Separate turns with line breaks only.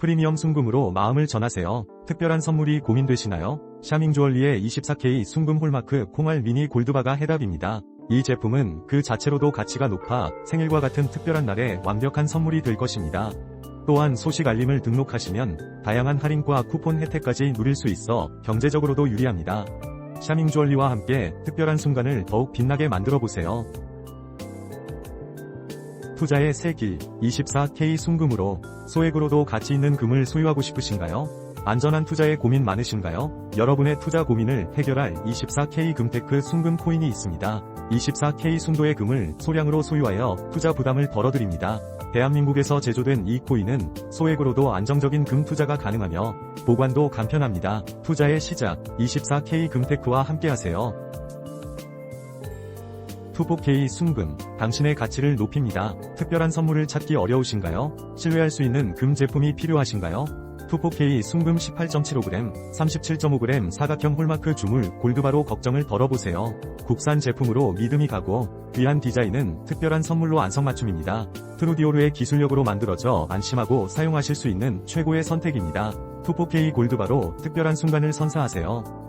프리미엄 순금으로 마음을 전하세요. 특별한 선물이 고민되시나요? 샤밍 주얼리의 24K 순금 홀마크 콩알 미니 골드바가 해답입니다. 이 제품은 그 자체로도 가치가 높아 생일과 같은 특별한 날에 완벽한 선물이 될 것입니다. 또한 소식 알림을 등록하시면 다양한 할인과 쿠폰 혜택까지 누릴 수 있어 경제적으로도 유리합니다. 샤밍 주얼리와 함께 특별한 순간을 더욱 빛나게 만들어 보세요. 투자의 새길 24K 순금으로 소액으로도 가치 있는 금을 소유하고 싶으신가요? 안전한 투자에 고민 많으신가요? 여러분의 투자 고민을 해결할 24K 금테크 순금 코인이 있습니다. 24K 순도의 금을 소량으로 소유하여 투자 부담을 덜어드립니다. 대한민국에서 제조된 이 코인은 소액으로도 안정적인 금 투자가 가능하며 보관도 간편합니다. 투자의 시작 24K 금테크와 함께하세요. 투포K 순금, 당신의 가치를 높입니다. 특별한 선물을 찾기 어려우신가요? 신뢰할 수 있는 금 제품이 필요하신가요? 투포K 순금 18.75g, 37.5g 사각형 홀마크 주물 골드바로 걱정을 덜어보세요. 국산 제품으로 믿음이 가고 귀한 디자인은 특별한 선물로 안성맞춤입니다. 트루디오르의 기술력으로 만들어져 안심하고 사용하실 수 있는 최고의 선택입니다. 투포K 골드바로 특별한 순간을 선사하세요.